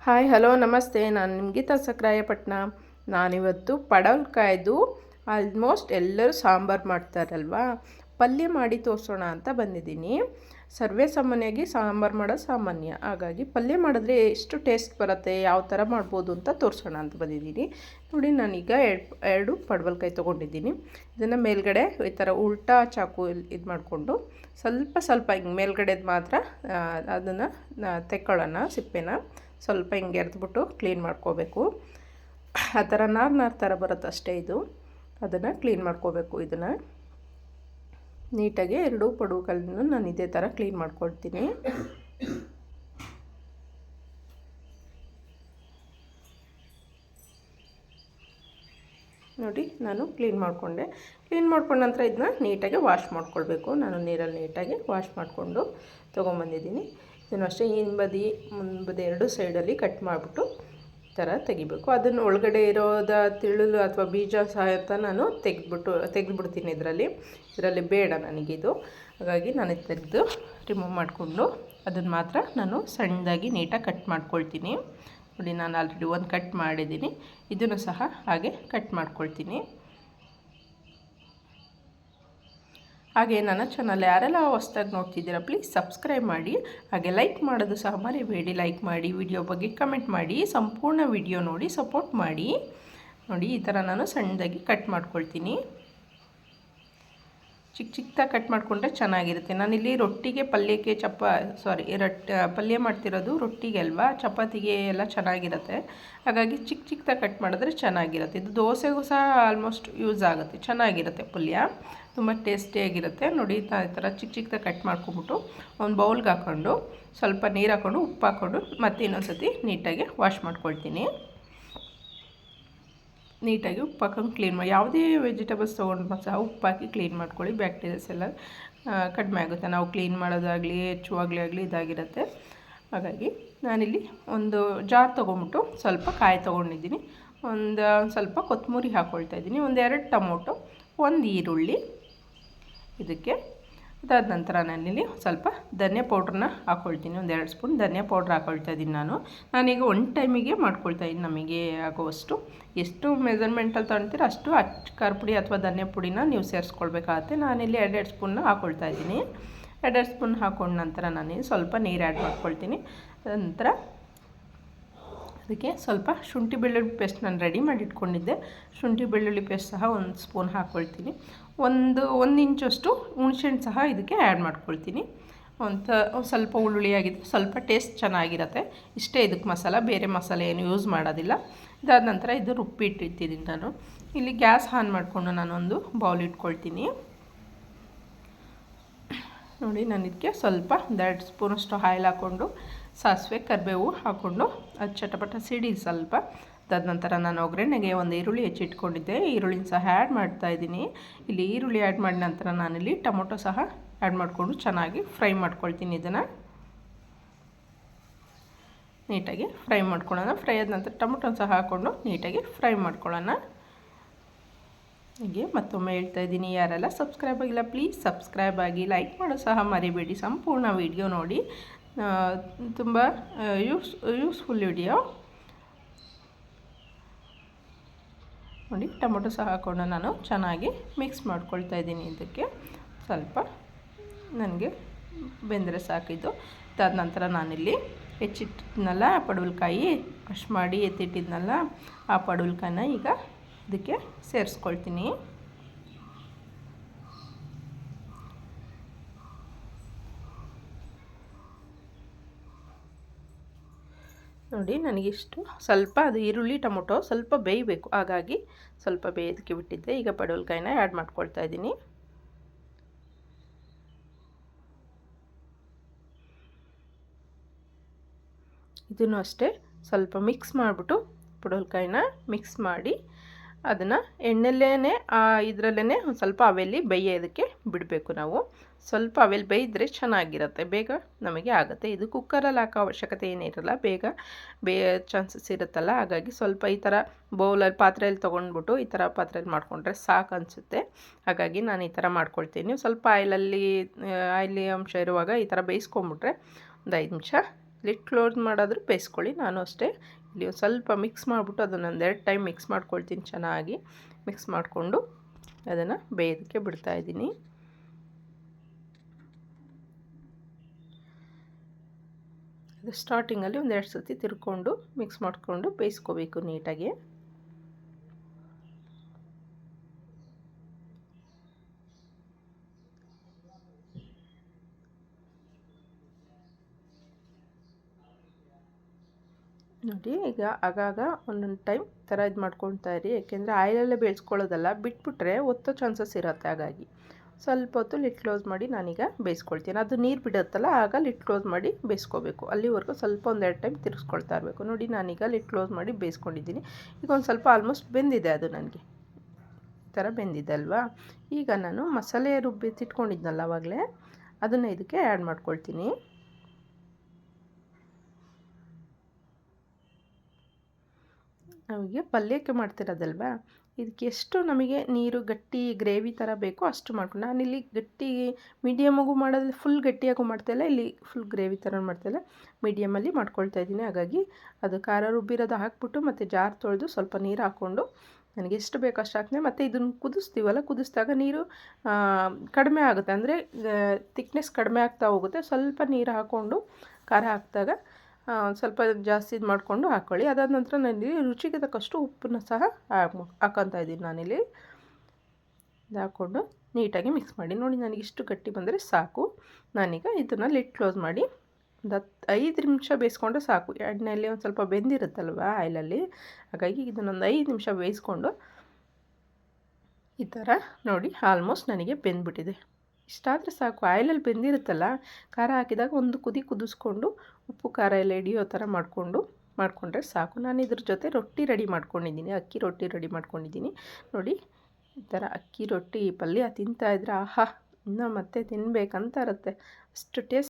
Hi, hello, ನಮಸ್ತೆ. ನಾನು ನಿಮ್ಗೀತಾ ಸಕ್ರಾಯಪಟ್ಟಣ ನಾನಿವತ್ತು ಪಡವಲ್ಕಾಯ್ದು ಆಲ್ಮೋಸ್ಟ್ ಎಲ್ಲರೂ ಸಾಂಬಾರು ಮಾಡ್ತಾರಲ್ವಾ? ಪಲ್ಯ ಮಾಡಿ ತೋರಿಸೋಣ ಅಂತ ಬಂದಿದ್ದೀನಿ. ಸರ್ವೇ ಸಾಮಾನ್ಯವಾಗಿ ಸಾಂಬಾರು ಮಾಡೋದು ಸಾಮಾನ್ಯ. ಹಾಗಾಗಿ ಪಲ್ಯ ಮಾಡಿದ್ರೆ ಎಷ್ಟು ಟೇಸ್ಟ್ ಬರುತ್ತೆ, ಯಾವ ಥರ ಮಾಡ್ಬೋದು ಅಂತ ತೋರಿಸೋಣ ಅಂತ ಬಂದಿದ್ದೀನಿ. ನೋಡಿ, ನಾನೀಗ ಎರಡು ಎರಡು ಪಡವಲಕಾಯಿ ತೊಗೊಂಡಿದ್ದೀನಿ. ಇದನ್ನು ಮೇಲ್ಗಡೆ ಈ ಥರ ಉಲ್ಟಾ ಚಾಕು ಇದು ಮಾಡಿಕೊಂಡು ಸ್ವಲ್ಪ ಸ್ವಲ್ಪ ಹಿಂಗೆ ಮೇಲ್ಗಡೆದು ಮಾತ್ರ ಅದನ್ನು ತೆಕ್ಕೊಳ್ಳೋಣ, ಸಿಪ್ಪೆನ. ಸ್ವಲ್ಪ ಹಿಂಗೆ ಎರೆದ್ಬಿಟ್ಟು ಕ್ಲೀನ್ ಮಾಡ್ಕೋಬೇಕು. ಆ ಥರ ನಾರು ನಾರು ಥರ ಬರುತ್ತೆ ಅಷ್ಟೇ ಇದು. ಅದನ್ನು ಕ್ಲೀನ್ ಮಾಡ್ಕೋಬೇಕು ಇದನ್ನು. ನೀಟಾಗಿ ಎರಡು ಪಡುಕಲ್ಲು ನಾನು ಇದೇ ಥರ ಕ್ಲೀನ್ ಮಾಡ್ಕೊಳ್ತೀನಿ. ನೋಡಿ, ನಾನು ಕ್ಲೀನ್ ಮಾಡಿಕೊಂಡೆ. ಕ್ಲೀನ್ ಮಾಡ್ಕೊಂಡ ನಂತರ ಇದನ್ನ ನೀಟಾಗಿ ವಾಶ್ ಮಾಡ್ಕೊಳ್ಬೇಕು. ನಾನು ನೀರಲ್ಲಿ ನೀಟಾಗಿ ವಾಶ್ ಮಾಡಿಕೊಂಡು ತೊಗೊಂಬಂದಿದ್ದೀನಿ. ಇದನ್ನು ಅಷ್ಟೇ ಹಿಂಬದಿ, ಮುಂಬದಿ ಎರಡು ಸೈಡಲ್ಲಿ ಕಟ್ ಮಾಡಿಬಿಟ್ಟು ಥರ ತೆಗಿಬೇಕು. ಅದನ್ನು ಒಳಗಡೆ ಇರೋದ ತಿಳಲು ಅಥವಾ ಬೀಜ ಸಹಾಯತ ನಾನು ತೆಗೆದ್ಬಿಟ್ಟು, ತೆಗೆದ್ಬಿಡ್ತೀನಿ ಇದರಲ್ಲಿ. ಇದರಲ್ಲಿ ಬೇಡ ನನಗಿದು. ಹಾಗಾಗಿ ನಾನು ತೆಗೆದು ರಿಮೂವ್ ಮಾಡಿಕೊಂಡು ಅದನ್ನು ಮಾತ್ರ ನಾನು ಸಣ್ಣದಾಗಿ ನೀಟಾಗಿ ಕಟ್ ಮಾಡ್ಕೊಳ್ತೀನಿ. ನೋಡಿ, ನಾನು ಆಲ್ರೆಡಿ ಒಂದು ಕಟ್ ಮಾಡಿದ್ದೀನಿ. ಇದನ್ನು ಸಹ ಹಾಗೆ ಕಟ್ ಮಾಡ್ಕೊಳ್ತೀನಿ. ಹಾಗೆ ನನ್ನ ಚಾನಲ್ ಯಾರೆಲ್ಲ ಹೊಸ್ದಾಗಿ ನೋಡ್ತಿದ್ದೀರಾ ಪ್ಲೀಸ್ ಸಬ್ಸ್ಕ್ರೈಬ್ ಮಾಡಿ. ಹಾಗೆ ಲೈಕ್ ಮಾಡೋದು ಸಹ ಮರಿಬೇಡಿ. ಲೈಕ್ ಮಾಡಿ ವಿಡಿಯೋ ಬಗ್ಗೆ ಕಮೆಂಟ್ ಮಾಡಿ, ಸಂಪೂರ್ಣ ವಿಡಿಯೋ ನೋಡಿ ಸಪೋರ್ಟ್ ಮಾಡಿ. ನೋಡಿ, ಈ ಥರ ನಾನು ಸಣ್ಣದಾಗಿ ಕಟ್ ಮಾಡ್ಕೊಳ್ತೀನಿ. ಚಿಕ್ಕ ಚಿಕ್ಕದಾಗಿ ಕಟ್ ಮಾಡಿಕೊಂಡ್ರೆ ಚೆನ್ನಾಗಿರುತ್ತೆ. ನಾನಿಲ್ಲಿ ರೊಟ್ಟಿಗೆ ಪಲ್ಯಕ್ಕೆ ಚಪ್ಪ ಸಾರಿ ರೊಟ್ಟಿ ಪಲ್ಯ ಮಾಡ್ತಿರೋದು ರೊಟ್ಟಿಗೆ ಅಲ್ವಾ? ಚಪಾತಿಗೆ ಎಲ್ಲ ಚೆನ್ನಾಗಿರುತ್ತೆ. ಹಾಗಾಗಿ ಚಿಕ್ಕ ಚಿಕ್ಕದಾಗಿ ಕಟ್ ಮಾಡಿದ್ರೆ ಚೆನ್ನಾಗಿರುತ್ತೆ. ಇದು ದೋಸೆಗೂ ಸಹ ಆಲ್ಮೋಸ್ಟ್ ಯೂಸ್ ಆಗುತ್ತೆ. ಚೆನ್ನಾಗಿರುತ್ತೆ ಪಲ್ಯ. ತುಂಬ ಟೇಸ್ಟಿಯಾಗಿರುತ್ತೆ ನೋಡಿ, ಈ ಥರ ಚಿಕ್ಕ ಚಿಕ್ಕದಾಗಿ ಕಟ್ ಮಾಡ್ಕೊಂಬಿಟ್ಟು ಒಂದು ಬೌಲ್ಗೆ ಹಾಕ್ಕೊಂಡು ಸ್ವಲ್ಪ ನೀರು ಹಾಕ್ಕೊಂಡು ಉಪ್ಪು ಹಾಕ್ಕೊಂಡು ಮತ್ತೆ ಇನ್ನೊಂದು ಸತಿ ನೀಟಾಗಿ ವಾಶ್ ಮಾಡ್ಕೊಳ್ತೀನಿ. ನೀಟಾಗಿ ಉಪ್ಪು ಹಾಕೊಂಡು ಕ್ಲೀನ್ ಮಾಡಿ. ಯಾವುದೇ ವೆಜಿಟೇಬಲ್ಸ್ ತೊಗೊಂಡು ಸಹ ಉಪ್ಪು ಹಾಕಿ ಕ್ಲೀನ್ ಮಾಡ್ಕೊಳ್ಳಿ. ಬ್ಯಾಕ್ಟೀರಿಯಾಸ್ ಎಲ್ಲ ಕಡಿಮೆ ಆಗುತ್ತೆ. ನಾವು ಕ್ಲೀನ್ ಮಾಡೋದಾಗಲಿ, ಹೆಚ್ಚುವಾಗಲಿ ಆಗಲಿ ಇದಾಗಿರುತ್ತೆ. ಹಾಗಾಗಿ ನಾನಿಲ್ಲಿ ಒಂದು ಜಾರ್ ತೊಗೊಂಬಿಟ್ಟು ಸ್ವಲ್ಪ ಕಾಯಿ ತೊಗೊಂಡಿದ್ದೀನಿ. ಒಂದು ಸ್ವಲ್ಪ ಕೊತ್ತಂಬರಿ ಹಾಕ್ಕೊಳ್ತಾ ಇದ್ದೀನಿ. ಒಂದು ಎರಡು ಟೊಮೊಟೊ, ಒಂದು ಈರುಳ್ಳಿ, ಇದಕ್ಕೆ ಅದಾದ ನಂತರ ನಾನಿಲ್ಲಿ ಸ್ವಲ್ಪ ಧನಿಯಾ ಪೌಡ್ರನ್ನ ಹಾಕ್ಕೊಳ್ತೀನಿ ಒಂದು ಎರಡು ಸ್ಪೂನ್ ಧನಿಯಾ ಪೌಡ್ರ್ ಹಾಕ್ಕೊಳ್ತಾ ಇದ್ದೀನಿ ನಾನು. ನಾನೀಗ ಒನ್ ಟೈಮಿಗೆ ಮಾಡ್ಕೊಳ್ತಾ ಇದ್ದೀನಿ ನಮಗೆ ಆಗುವಷ್ಟು ಎಷ್ಟು ಮೆಜರ್ಮೆಂಟಲ್ಲಿ ತೊಗೊಳ್ತೀರ ಅಷ್ಟು ಅಚ್ಚ ಖಾರ ಪುಡಿ ಅಥವಾ ಧನಿಯಾ ಪುಡಿನ ನೀವು ಸೇರಿಸ್ಕೊಳ್ಬೇಕಾಗತ್ತೆ. ನಾನಿಲ್ಲಿ ಎರಡೆರಡು ಸ್ಪೂನ್ನ ಹಾಕ್ಕೊಳ್ತಾ ಇದ್ದೀನಿ. ಎರಡೆರಡು ಸ್ಪೂನ್ ಹಾಕೊಂಡ ನಂತರ ನಾನು ಸ್ವಲ್ಪ ನೀರು ಆ್ಯಡ್ ಮಾಡ್ಕೊಳ್ತೀನಿ. ನಂತರ ಅದಕ್ಕೆ ಸ್ವಲ್ಪ ಶುಂಠಿ ಬೆಳ್ಳುಳ್ಳಿ ಪೇಸ್ಟ್ ನಾನು ರೆಡಿ ಮಾಡಿ ಇಟ್ಕೊಂಡಿದ್ದೆ ಶುಂಠಿ ಬೆಳ್ಳುಳ್ಳಿ ಪೇಸ್ಟ್ ಸಹ ಒಂದು ಸ್ಪೂನ್ ಹಾಕ್ಕೊಳ್ತೀನಿ ಒಂದು ಒಂದು ಇಂಚಷ್ಟು ಹುಣ್ಸೆಹಣ್ಣು ಸಹ ಇದಕ್ಕೆ ಆ್ಯಡ್ ಮಾಡ್ಕೊಳ್ತೀನಿ. ಒಂದು ಸ್ವಲ್ಪ ಹುಳುಳಿಯಾಗಿದ್ದು ಸ್ವಲ್ಪ ಟೇಸ್ಟ್ ಚೆನ್ನಾಗಿರತ್ತೆ. ಇಷ್ಟೇ ಇದಕ್ಕೆ ಮಸಾಲ, ಬೇರೆ ಮಸಾಲೆ ಏನು ಯೂಸ್ ಮಾಡೋದಿಲ್ಲ. ಇದಾದ ನಂತರ ಇದು ರುಬ್ಬಿಟ್ಟಿರ್ತೀನಿ ನಾನು. ಇಲ್ಲಿ ಗ್ಯಾಸ್ ಆನ್ ಮಾಡಿಕೊಂಡು ನಾನೊಂದು ಬೌಲ್ ಇಟ್ಕೊಳ್ತೀನಿ. ನೋಡಿ, ನಾನು ಇದಕ್ಕೆ ಸ್ವಲ್ಪ ಒಂದೆರಡು ಸ್ಪೂನಷ್ಟು ಆಯಿಲ್ ಹಾಕ್ಕೊಂಡು ಸಾಸಿವೆ ಕರಿಬೇವು ಹಾಕ್ಕೊಂಡು ಅದು ಚಟಪಟ ಸಿಡಿ ಸ್ವಲ್ಪ ನಂತರ ನಾನು ಒಗ್ಗರಣೆಗೆ ಒಂದು ಈರುಳ್ಳಿ ಹೆಚ್ಚಿಟ್ಕೊಂಡಿದ್ದೆ. ಈರುಳ್ಳಿನ ಸಹ ಆ್ಯಡ್ ಮಾಡ್ತಾ ಇದ್ದೀನಿ. ಇಲ್ಲಿ ಈರುಳ್ಳಿ ಆ್ಯಡ್ ಮಾಡಿದ ನಂತರ ನಾನಿಲ್ಲಿ ಟೊಮೊಟೊ ಸಹ ಆ್ಯಡ್ ಮಾಡಿಕೊಂಡು ಚೆನ್ನಾಗಿ ಫ್ರೈ ಮಾಡ್ಕೊಳ್ತೀನಿ ಇದನ್ನು. ನೀಟಾಗಿ ಫ್ರೈ ಮಾಡ್ಕೊಳ್ಳೋಣ. ಫ್ರೈ ಆದ ನಂತರ ಟೊಮೊಟೊ ಸಹ ಹಾಕ್ಕೊಂಡು ನೀಟಾಗಿ ಫ್ರೈ ಮಾಡ್ಕೊಳ್ಳೋಣ. ಹೀಗೆ ಮತ್ತೊಮ್ಮೆ ಹೇಳ್ತಾ ಇದ್ದೀನಿ. ಯಾರೆಲ್ಲ ಸಬ್ಸ್ಕ್ರೈಬ್ ಆಗಿಲ್ಲ ಪ್ಲೀಸ್ ಸಬ್ಸ್ಕ್ರೈಬ್ ಆಗಿ ಲೈಕ್ ಮಾಡೋ ಸಹ ಮರಿಬೇಡಿ. ಸಂಪೂರ್ಣ ವಿಡಿಯೋ ನೋಡಿ. ತುಂಬ ಯೂಸ್ ಯೂಸ್ಫುಲ್ ವಿಡಿಯೋ ನೋಡಿ, ಟೊಮೊಟೊ ಸಹ ಹಾಕೊಂಡು ನಾನು ಚೆನ್ನಾಗಿ ಮಿಕ್ಸ್ ಮಾಡ್ಕೊಳ್ತಾ ಇದ್ದೀನಿ ಇದಕ್ಕೆ. ಸ್ವಲ್ಪ ನನಗೆ ಬೆಂದರೆ ಸಾಕಿದ್ದು ಅದಾದ ನಂತರ ನಾನಿಲ್ಲಿ ಹೆಚ್ಚಿಟ್ಟಿದ್ನಲ್ಲ ಪಡವಲಕಾಯಿ ವಾಶ್ ಮಾಡಿ ಎತ್ತಿಟ್ಟಿದ್ನಲ್ಲ, ಆ ಪಡವಲಕಾಯಿನ ಈಗ ಇದಕ್ಕೆ ಸೇರಿಸ್ಕೊಳ್ತೀನಿ. ನೋಡಿ, ನನಗಿಷ್ಟು ಸ್ವಲ್ಪ ಅದು ಈರುಳ್ಳಿ, ಟೊಮೊಟೊ ಸ್ವಲ್ಪ ಬೇಯಬೇಕು. ಹಾಗಾಗಿ ಸ್ವಲ್ಪ ಬೇಯೋದಕ್ಕೆ ಬಿಟ್ಟಿದ್ದೆ. ಈಗ ಪಡವಲಕಾಯಿನ ಆ್ಯಡ್ ಮಾಡ್ಕೊಳ್ತಾ ಇದ್ದೀನಿ. ಇದನ್ನು ಅಷ್ಟೇ ಸ್ವಲ್ಪ ಮಿಕ್ಸ್ ಮಾಡಿಬಿಟ್ಟು ಪಡವಲಕಾಯಿನ ಮಿಕ್ಸ್ ಮಾಡಿ ಅದನ್ನು ಎಣ್ಣೆಲ್ಲೇ ಇದರಲ್ಲೇ ಒಂದು ಸ್ವಲ್ಪ ಅವೆಲ್ಲಿ ಬೇಯೋದಕ್ಕೆ ಬಿಡಬೇಕು ನಾವು. ಸ್ವಲ್ಪ ಅವೆಲ್ಲಿ ಬೇಯಿದ್ರೆ ಚೆನ್ನಾಗಿರುತ್ತೆ. ಬೇಗ ನಮಗೆ ಆಗುತ್ತೆ. ಇದು ಕುಕ್ಕರಲ್ಲಿ ಹಾಕೋ ಅವಶ್ಯಕತೆ ಏನಿರಲ್ಲ ಬೇಗ ಬೇ ಚಾನ್ಸಸ್ ಇರುತ್ತಲ್ಲ. ಹಾಗಾಗಿ ಸ್ವಲ್ಪ ಈ ಥರ ಬೌಲಲ್ಲಿ ಪಾತ್ರೆಯಲ್ಲಿ ತೊಗೊಂಡ್ಬಿಟ್ಟು ಈ ಥರ ಪಾತ್ರೆಯಲ್ಲಿ ಮಾಡಿಕೊಂಡ್ರೆ ಸಾಕು ಅನಿಸುತ್ತೆ. ಹಾಗಾಗಿ ನಾನು ಈ ಥರ ಮಾಡ್ಕೊಳ್ತೀನಿ. ಸ್ವಲ್ಪ ಆಯಿಲಲ್ಲಿ ಆಯಿಲಿ ಅಂಶ ಇರುವಾಗ ಈ ಥರ ಬೇಯಿಸ್ಕೊಂಬಿಟ್ರೆ ಒಂದು ಐದು ನಿಮಿಷ ಲಿಟ್ ಕ್ಲೋಸ್ ಮಾಡಾದರೂ ಬೇಯಿಸ್ಕೊಳ್ಳಿ. ನಾನು ಅಷ್ಟೇ ಇಲ್ಲಿ ಸ್ವಲ್ಪ ಮಿಕ್ಸ್ ಮಾಡಿಬಿಟ್ಟು ಅದನ್ನು ಎರಡು ಟೈಮ್ ಮಿಕ್ಸ್ ಮಾಡ್ಕೊಳ್ತೀನಿ ಚೆನ್ನಾಗಿ. ಮಿಕ್ಸ್ ಮಾಡಿಕೊಂಡು ಅದನ್ನು ಬೇಯೋದಕ್ಕೆ ಬಿಡ್ತಾಯಿದ್ದೀನಿ ಅದು ಸ್ಟಾರ್ಟಿಂಗಲ್ಲಿ ಒಂದೆರಡು ಸತಿ ತಿರ್ಕೊಂಡು ಮಿಕ್ಸ್ ಮಾಡಿಕೊಂಡು ಬೇಯಿಸ್ಕೋಬೇಕು ನೀಟಾಗಿ. ನೋಡಿ, ಈಗ ಆಗಾಗ ಒಂದೊಂದು ಟೈಮ್ ಥರ ಇದು ಮಾಡ್ಕೊಳ್ತಾ ಇರಿ. ಯಾಕೆಂದರೆ ಆಯಿಲಲ್ಲೇ ಬೇಯಿಸ್ಕೊಳ್ಳೋದಲ್ಲ, ಬಿಟ್ಬಿಟ್ರೆ ಒತ್ತೋ ಚಾನ್ಸಸ್ ಇರುತ್ತೆ ಹಾಗಾಗಿ. ಸ್ವಲ್ಪ ಹೊತ್ತು ಲಿಟ್ ಕ್ಲೋಸ್ ಮಾಡಿ ನಾನೀಗ ಬೇಯಿಸ್ಕೊಳ್ತೀನಿ. ಅದು ನೀರು ಬಿಡುತ್ತಲ್ಲ, ಆಗ ಲಿಟ್ ಕ್ಲೋಸ್ ಮಾಡಿ ಬೇಯಿಸ್ಕೋಬೇಕು. ಅಲ್ಲಿವರೆಗೂ ಸ್ವಲ್ಪ ಒಂದೆರಡು ಟೈಮ್ ತಿರ್ಗಿಸ್ಕೊಳ್ತಾ ಇರಬೇಕು. ನೋಡಿ, ನಾನೀಗ ಲಿಟ್ ಕ್ಲೋಸ್ ಮಾಡಿ ಬೇಯಿಸ್ಕೊಂಡಿದ್ದೀನಿ. ಈಗ ಒಂದು ಸ್ವಲ್ಪ ಆಲ್ಮೋಸ್ಟ್ ಬೆಂದಿದೆ ಅದು ನನಗೆ. ಈ ಥರ ಬೆಂದಿದೆ ಅಲ್ವಾ? ಈಗ ನಾನು ಮಸಾಲೆ ರುಬ್ಬಿ ತಿಟ್ಕೊಂಡಿದ್ನಲ್ಲ ಅವಾಗಲೇ, ಅದನ್ನು ಇದಕ್ಕೆ ಆ್ಯಡ್ ಮಾಡ್ಕೊಳ್ತೀನಿ. ನಮಗೆ ಪಲ್ಯಕ್ಕೆ ಮಾಡ್ತಿರೋದಲ್ವಾ? ಇದಕ್ಕೆ ಎಷ್ಟು ನಮಗೆ ನೀರು, ಗಟ್ಟಿ, ಗ್ರೇವಿ ಥರ ಬೇಕೋ ಅಷ್ಟು ಮಾಡ್ಕೊಂಡು. ನಾನಿಲ್ಲಿ ಗಟ್ಟಿ ಮೀಡಿಯಮಾಗೂ ಮಾಡೋದಿಲ್ಲ ಫುಲ್ ಗಟ್ಟಿಯಾಗೂ ಮಾಡ್ತಾಯಿಲ್ಲ ಇಲ್ಲಿ. ಫುಲ್ ಗ್ರೇವಿ ಥರ ಮಾಡ್ತಾಯಿಲ್ಲ ಮೀಡಿಯಮಲ್ಲಿ ಮಾಡ್ಕೊಳ್ತಾ ಇದ್ದೀನಿ. ಹಾಗಾಗಿ ಅದು ಖಾರ ರುಬ್ಬಿರೋದು ಹಾಕ್ಬಿಟ್ಟು ಮತ್ತು ಜಾರ್ ತೊಳೆದು ಸ್ವಲ್ಪ ನೀರು ಹಾಕ್ಕೊಂಡು ನನಗೆ ಎಷ್ಟು ಬೇಕೋ ಅಷ್ಟು ಹಾಕ್ತೀನಿ. ಮತ್ತು ಇದನ್ನು ಕುದಿಸ್ತೀವಲ್ಲ, ಕುದಿಸಿದಾಗ ನೀರು ಕಡಿಮೆ ಆಗುತ್ತೆ. ಅಂದರೆ ತಿಕ್ನೆಸ್ ಕಡಿಮೆ ಆಗ್ತಾ ಹೋಗುತ್ತೆ. ಸ್ವಲ್ಪ ನೀರು ಹಾಕ್ಕೊಂಡು ಖಾರ ಹಾಕಿದಾಗ ಸ್ವಲ್ಪ ಜಾಸ್ತಿ ಇದು ಮಾಡಿಕೊಂಡು ಹಾಕ್ಕೊಳ್ಳಿ ಅದಾದ ನಂತರ ನಾನಿಲ್ಲಿ ರುಚಿಗೆ ತಕ್ಕಷ್ಟು ಉಪ್ಪನ್ನು ಸಹ ಹಾಕೊತಾ ಇದ್ದೀನಿ ನಾನಿಲ್ಲಿ. ಇದು ಹಾಕ್ಕೊಂಡು ನೀಟಾಗಿ ಮಿಕ್ಸ್ ಮಾಡಿ. ನೋಡಿ ನನಗೆ ಇಷ್ಟು ಗಟ್ಟಿ ಬಂದರೆ ಸಾಕು. ನಾನೀಗ ಇದನ್ನು ಲಿಟ್ ಕ್ಲೋಸ್ ಮಾಡಿ ಒಂದು ಹತ್ತು ಐದು ನಿಮಿಷ ಬೇಯಿಸ್ಕೊಂಡ್ರೆ ಸಾಕು. ಎಣ್ಣೆಯಲ್ಲಿ ಒಂದು ಸ್ವಲ್ಪ ಬೆಂದಿರುತ್ತಲ್ವ ಆಯಿಲಲ್ಲಿ. ಹಾಗಾಗಿ ಇದನ್ನೊಂದು ಐದು ನಿಮಿಷ ಬೇಯಿಸ್ಕೊಂಡು ಈ ಥರ ನೋಡಿ ಆಲ್ಮೋಸ್ಟ್ ನನಗೆ ಬೆಂದ್ಬಿಟ್ಟಿದೆ. ಇಷ್ಟಾದರೆ ಸಾಕು. ಆಯಿಲಲ್ಲಿ ಬೆಂದಿರುತ್ತಲ್ಲ ಖಾರ ಹಾಕಿದಾಗ ಒಂದು ಕುದಿ ಕುದಿಸ್ಕೊಂಡು ಉಪ್ಪು, ಖಾರ ಎಲ್ಲ ಹಿಡಿಯೋ ಥರ ಮಾಡಿಕೊಂಡು, ಮಾಡಿಕೊಂಡ್ರೆ ಸಾಕು. ನಾನು ಇದ್ರ ಜೊತೆ ರೊಟ್ಟಿ ರೆಡಿ ಮಾಡ್ಕೊಂಡಿದ್ದೀನಿ. ಅಕ್ಕಿ ರೊಟ್ಟಿ ರೆಡಿ ಮಾಡ್ಕೊಂಡಿದ್ದೀನಿ. ನೋಡಿ, ಈ ಥರ ಅಕ್ಕಿ ರೊಟ್ಟಿ ಪಲ್ಯ ತಿಂತಾಯಿದ್ರೆ ಆಹಾ, ಇನ್ನೂ ಮತ್ತೆ ತಿನ್ನಬೇಕಂತ ಇರುತ್ತೆ. ಅಷ್ಟು ಟೇಸ್ಟ್